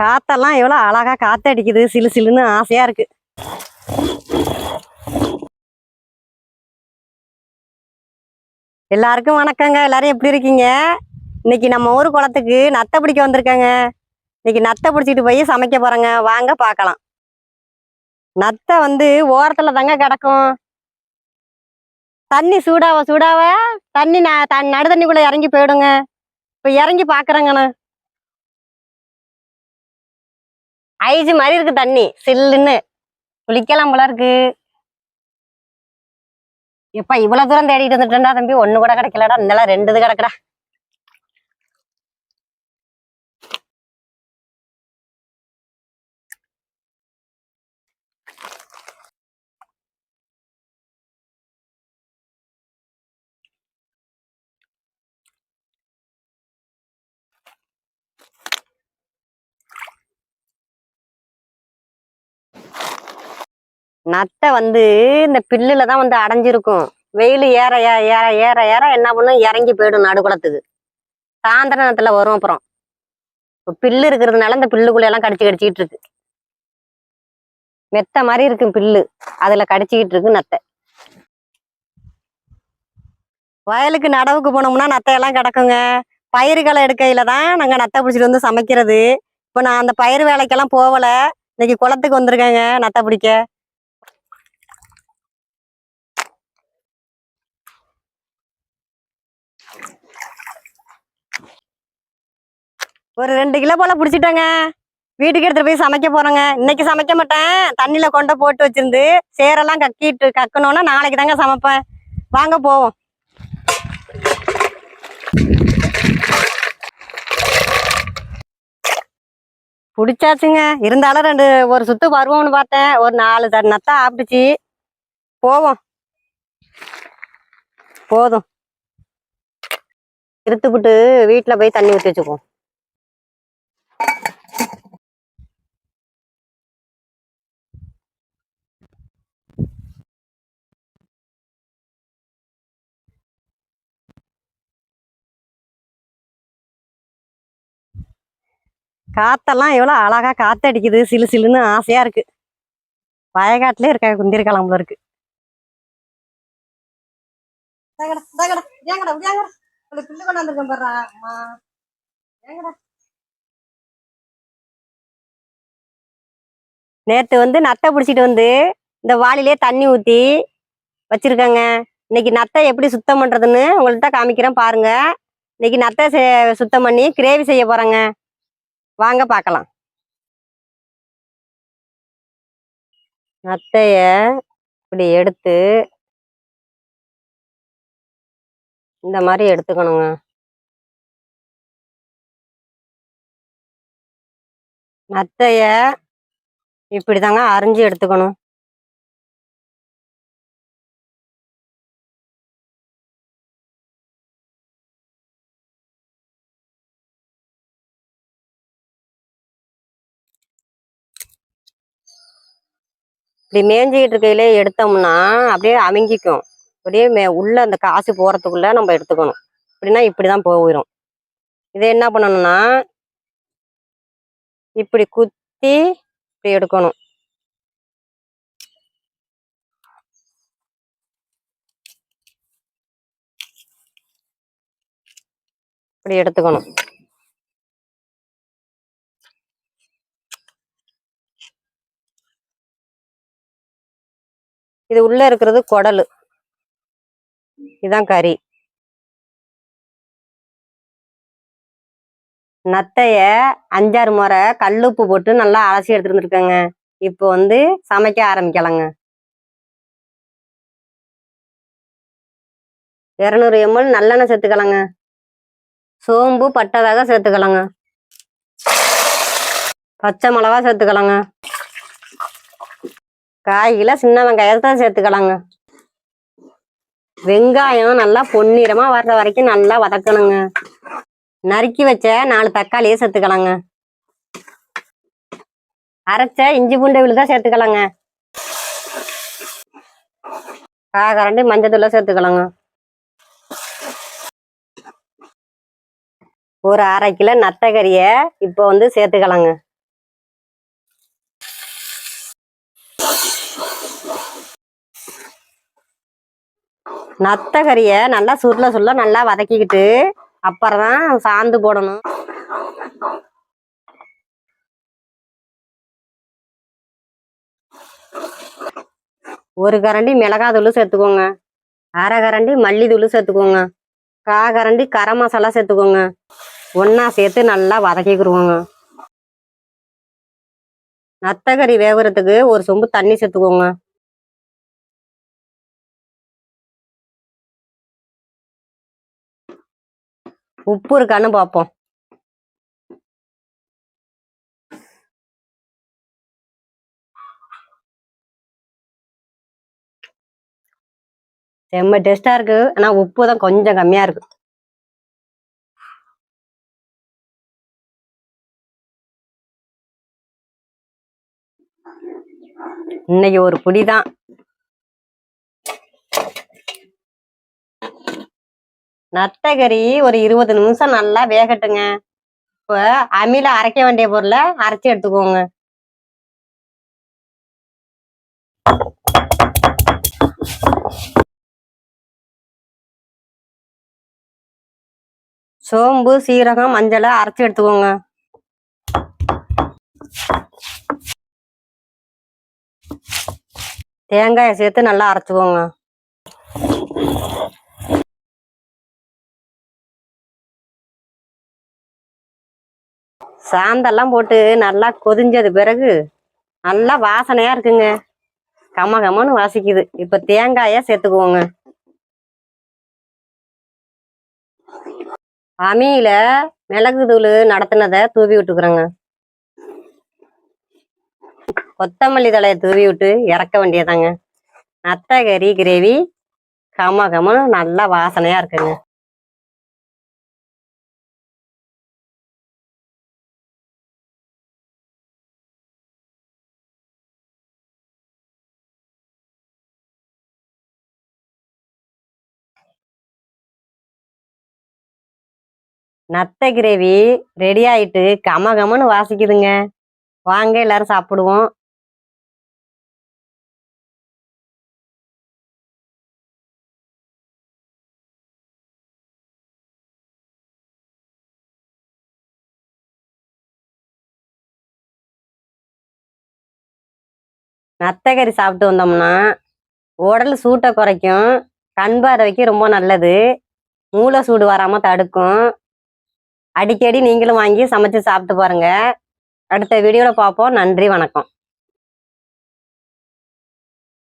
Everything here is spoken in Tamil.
காத்தெல்லாம் எவ்வளோ அழகா காத்தடிக்குது. சிலு சிலுன்னு ஆசையா இருக்கு. எல்லாருக்கும் வணக்கங்க. எல்லாரும் எப்படி இருக்கீங்க? இன்னைக்கு நம்ம ஊர் குளத்துக்கு நத்தை பிடிக்க வந்திருக்கேங்க. இன்னைக்கு நத்தை பிடிச்சிட்டு போய் சமைக்க போறேங்க. வாங்க பார்க்கலாம் நத்தை வந்து ஓரத்துல தாங்க கிடக்கும். தண்ணி சூடாவ சூடாவ தண்ணி ந நடு தண்ணிக்குள்ள இறங்கி போயிடுங்க. இப்போ இறங்கி பாக்குறேங்கண்ணா. ஐஸ் மாதிரி இருக்கு தண்ணி. சில்லுன்னு. குளிக்கலாம் போல இருக்கு. இப்ப இவ்வளவு தூரம் தேடிட்டு வந்துட்டேன்டா தம்பி. ஒண்ணு கூட கிடைக்கலடா. இந்தெல்லாம் ரெண்டு இது கிடக்குடா. நத்தை வந்து இந்த பில்லுல தான் வந்து அடைஞ்சிருக்கும். வெயில் ஏற ஏ- ஏற ஏற ஏற என்ன பண்ணும்? இறங்கி போயிடும் நடுக்குளத்துக்கு சாயந்தர நேரத்துல வரும் அப்புறம். இப்ப பில்லு இருக்கிறதுனால இந்த பில்லுக்குள்ளெல்லாம் கடிச்சு கடிச்சிக்கிட்டு இருக்கு. மெத்த மாதிரி இருக்கும் பில்லு. அதுல கடிச்சிக்கிட்டு இருக்கு நத்தை. வயலுக்கு நடவுக்கு போனோம்னா நத்தையெல்லாம் கிடக்குங்க. பயிர்களை எடுக்கையில தான் நாங்கள் நத்தை பிடிச்சிட்டு வந்து சமைக்கிறது. இப்போ நான் அந்த பயிர் வேலைக்கெல்லாம் போகலை. இன்னைக்கு குளத்துக்கு வந்திருக்கேங்க நத்தை பிடிக்க. ஒரு ரெண்டு கிலோ போல பிடிச்சிட்டேங்க. வீட்டுக்கு எடுத்துட்டு போய் சமைக்க போறோங்க. இன்னைக்கு சமைக்க மாட்டேன். தண்ணியில கொண்ட போட்டு வச்சிருந்து சேரெல்லாம் கக்கிட்டு கக்கணும்னா நாளைக்கு தாங்க சமைப்பேன். வாங்க போவோம். பிடிச்சாச்சுங்க. இருந்தாலும் ரெண்டு ஒரு சுத்து வருவோம்னு பார்த்தேன். ஒரு நாலு தடவை நத்தா ஆப்பிடுச்சு. போவோம். போதும். இருத்துப்புட்டு வீட்டில் போய் தண்ணி ஊற்றி வச்சுக்குவோம். காத்தெல்லாம் எவ்வளோ அழகா காத்தடிக்குது சிலு சிலுன்னு ஆசையா இருக்கு. வயக்காட்டுல இருக்க. குந்திருக்கலாம் போல இருக்கு. நேத்து வந்து நத்தை பிடிச்சிட்டு வந்து இந்த வாளிலே தண்ணி ஊத்தி வச்சிருக்கேங்க. இன்னைக்கு நத்தை எப்படி சுத்தம் பண்றதுன்னு உங்கள்ட்ட காமிக்கிறேன் பாருங்க. இன்னைக்கு நத்தை சுத்தம் பண்ணி கிரேவி செய்ய போறேங்க. வாங்க பார்க்கலாம் நத்தைய இப்படி எடுத்து இந்த மாதிரி எடுத்துக்கணுங்க. நத்தைய இப்படி தாங்க அரிஞ்சு எடுத்துக்கணும். இப்படி மேய்ஞ்சிக்கிட்டு இருக்கையிலே எடுத்தோம்னா அப்படியே அமைங்கிக்கும். அப்படியே மே உள்ள அந்த காசு போகிறதுக்குள்ள நம்ம எடுத்துக்கணும். இப்படின்னா இப்படிதான் போயிடும் இதை என்ன பண்ணணும்னா இப்படி குத்தி இப்படி எடுக்கணும். இப்படி எடுத்துக்கணும். இது உள்ள இருக்கிறது குடலு. இதான் கறி. நத்தைய அஞ்சாறு முறை கல்லுப்பு போட்டு நல்லா அலசி எடுத்துட்டு வந்திருக்கேங்க இப்போ வந்து சமைக்க ஆரம்பிக்கலாங்க. இரநூறு எம்எல் நல்லெண்ணெய் சேர்த்துக்கலாங்க. சோம்பு பட்டை வகை சேர்த்துக்கலாங்க. பச்சை மிளகா சேர்த்துக்கலாங்க. காய்களை சின்ன வெங்காயத்தை சேர்த்துக்கலாங்க. வெங்காயம் நல்லா பொன்னிறமா வர்ற வரைக்கும் நல்லா வதக்கணுங்க. நறுக்கி வச்ச நாலு தக்காளியை சேர்த்துக்கலாங்க. அரைச்ச இஞ்சி பூண்டு விழுதா சேர்த்துக்கலாங்க. காகரண்டு மஞ்சத்தூளை சேர்த்துக்கலாங்க. ஒரு அரை கிலோ நத்தக்கறியை இப்போ வந்து சேர்த்துக்கலாங்க. நத்த நல்லா சுருள சுருள நல்லா வதக்கிக்கிட்டு அப்புறம் தான் சாந்து போடணும். ஒரு கரண்டி மிளகா தூள் சேர்த்துக்கோங்க. அரை கரண்டி மல்லி தூள் சேர்த்துக்கோங்க. கா கரண்டி கரம் மசாலா சேர்த்துக்கோங்க. ஒன்றா சேர்த்து நல்லா வதக்கிக்கிடுவோங்க. நத்தகரி வேகுறதுக்கு ஒரு சொம்பு தண்ணி சேர்த்துக்கோங்க. உப்பு இருக்கான்னு பார்ப்போம் செம்ம டேஸ்டா இருக்கு. ஆனா உப்பு தான் கொஞ்சம் கம்மியா இருக்கு. இன்னைக்கு ஒரு புடி தான் நத்தகரி ஒரு இருபது நிமிஷம் நல்லா வேகட்டுங்க. இப்போ அமில அரைக்க வேண்டிய பொருளை அரைச்சி எடுத்துக்கோங்க. சோம்பு சீரகம் மஞ்சளை அரைச்சி எடுத்துக்கோங்க. தேங்காயை சேர்த்து நல்லா அரைச்சிக்கோங்க. சாந்தெல்லாம் போட்டு நல்லா கொதிஞ்சது பிறகு நல்லா வாசனையா இருக்குங்க. கம கமன்னு வாசிக்குது. இப்ப தேங்காய சேர்த்துக்குவோங்க. அமியில மிளகு தூள் நடத்துனதை தூவி விட்டுக்கிறோங்க. கொத்தமல்லி தலையை தூவி விட்டு இறக்க வேண்டியதாங்க. நத்தகரி கிரேவி கம கமன்னு நல்லா வாசனையா இருக்குங்க. நத்த கிரேவி ரெடி ஆயிட்டு கம கமன்னு வாசிக்குதுங்க. வாங்க எல்லாரும் சாப்பிடுவோம். நத்தக்கறி சாப்பிட்டு வந்தோம்னா உடல் சூட்டை குறைக்கும் கண் பார்வைக்கு ரொம்ப நல்லது. மூளை சூடு வராம தடுக்கும். அடிக்கடி நீங்களும் வாங்கி சமைச்சு சாப்பிட்டு பாருங்க. அடுத்த வீடியோவில் பார்ப்போம். நன்றி வணக்கம்.